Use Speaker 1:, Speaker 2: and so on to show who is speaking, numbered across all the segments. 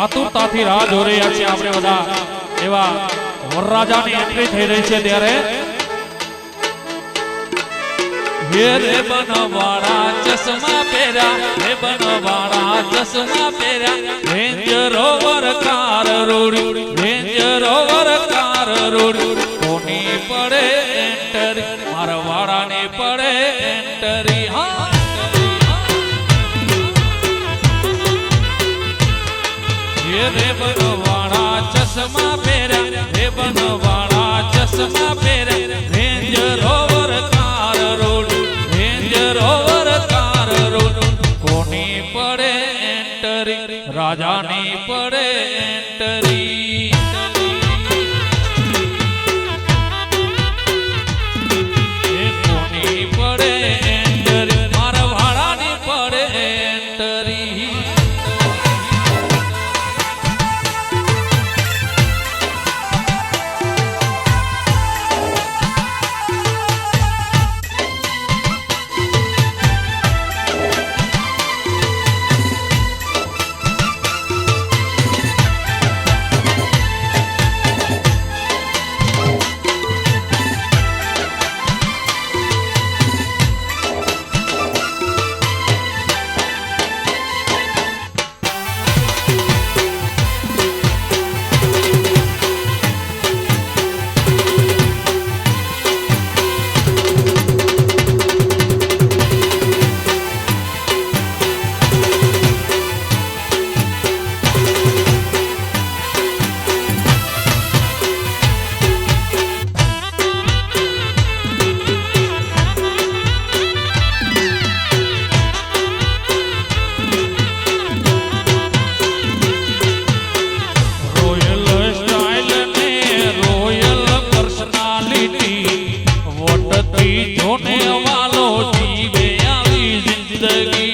Speaker 1: આતુરતાથી રાહ જોઈ રહ્યા છીએ આપણે બધા. એવા વરરાજાની એન્ટ્રી થઈ રહી છે ત્યારે. રે બનવાળા ચશ્મા પહેર્યા. રે બનવાળા ચશ્મા પહેર્યા. રેન્જ રોવર કાર રોડી, રેન્જ રોવર કાર રોડી. કોની પડે એન્ટરી મારા પડે એન્ટરી હા. રે બનવાળા ચશ્મા પહેર્યા હે બનવાળા ચશ્મા પહેર્યા range rover car road range rover car road કોની પડે એન્ટરી રાજાની પડે जिंदगी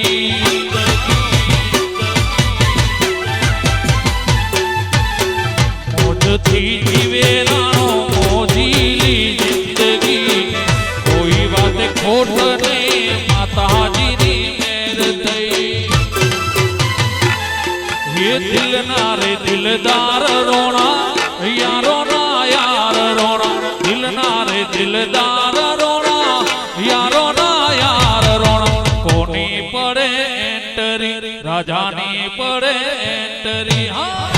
Speaker 1: પડે એન્ટરી હા.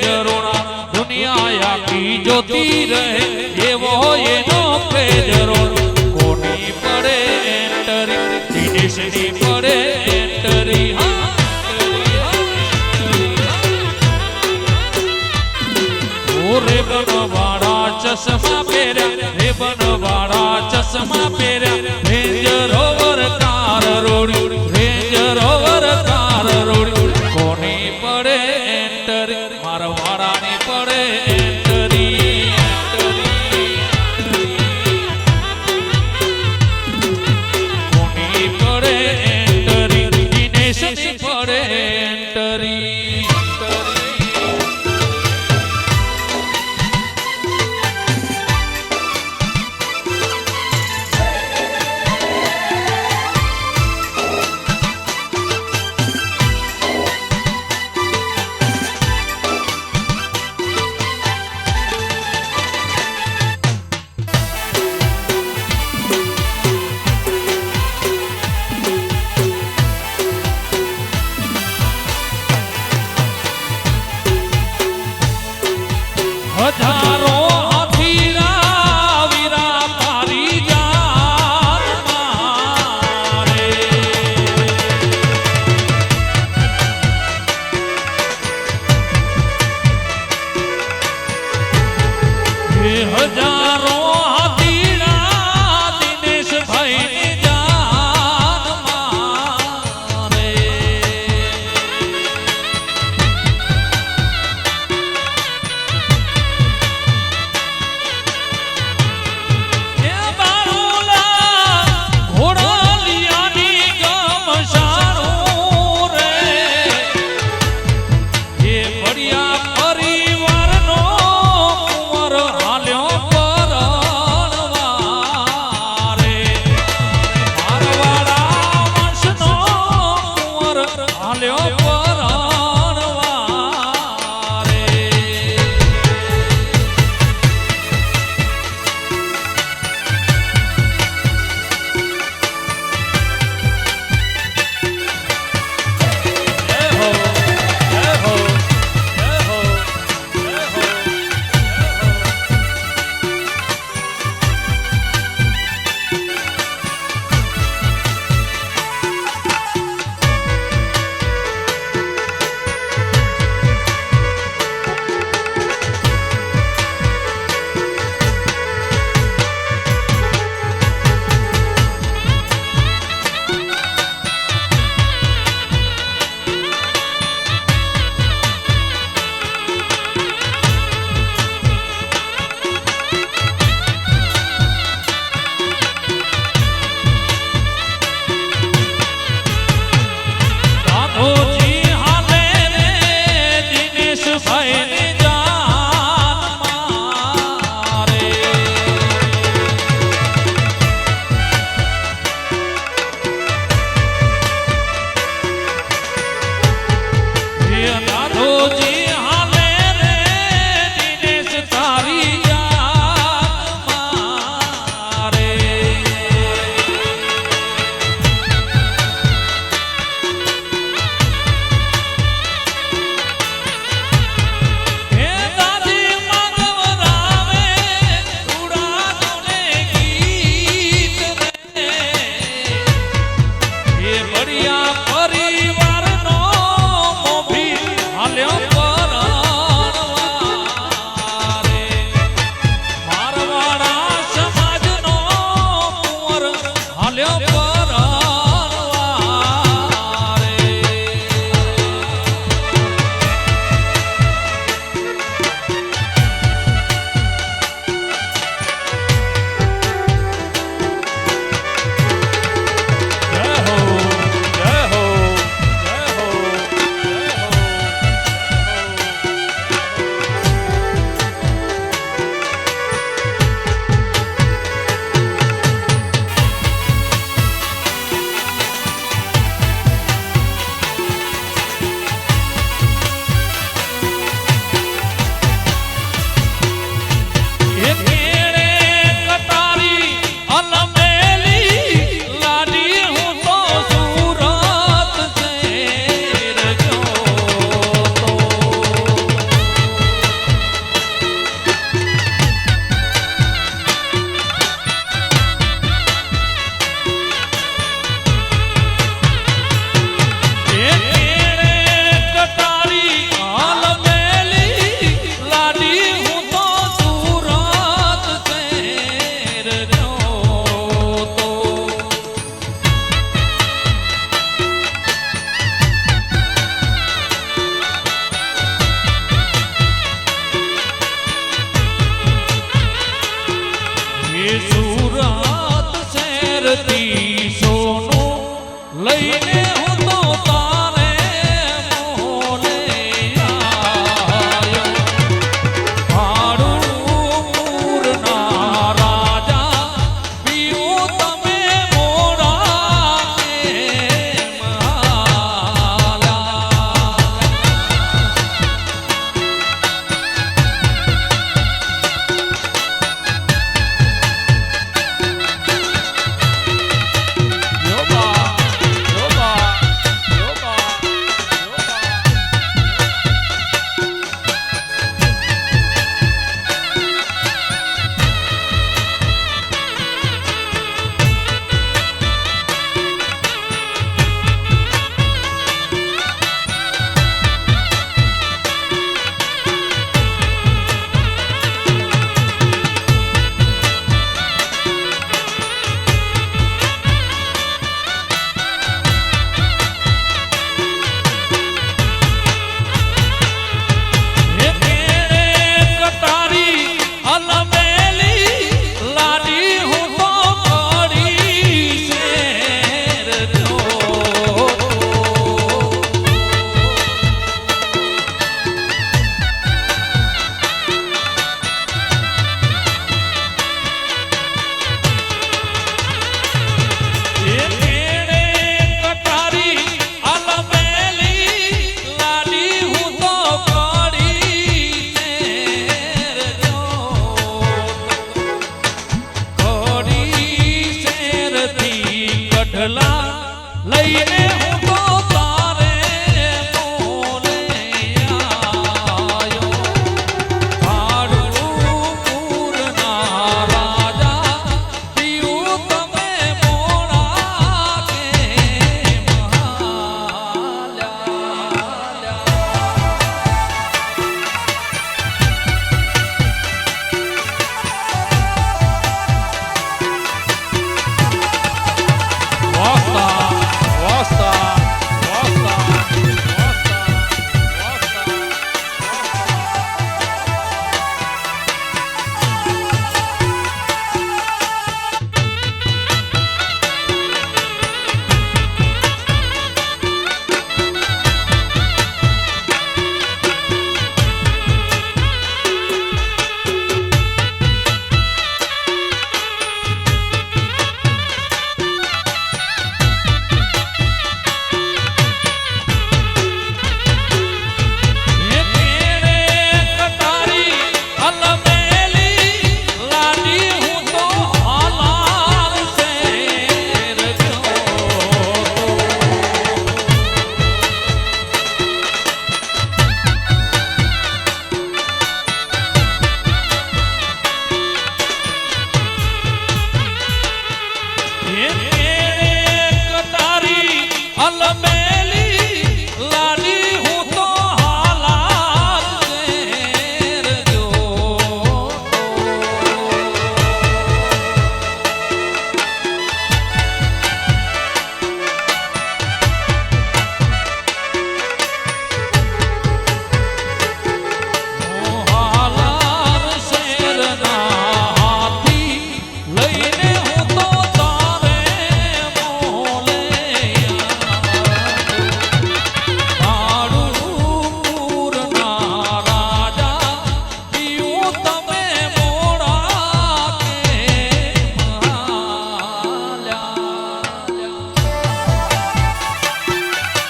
Speaker 1: ક્રેજ રોણા દુનિયા આખી જોતી રહે, એવો એનો ફેજ રોણ. કોની પડે એન્ટરી પડે એન્ટરી ચશ્મા આવ્યો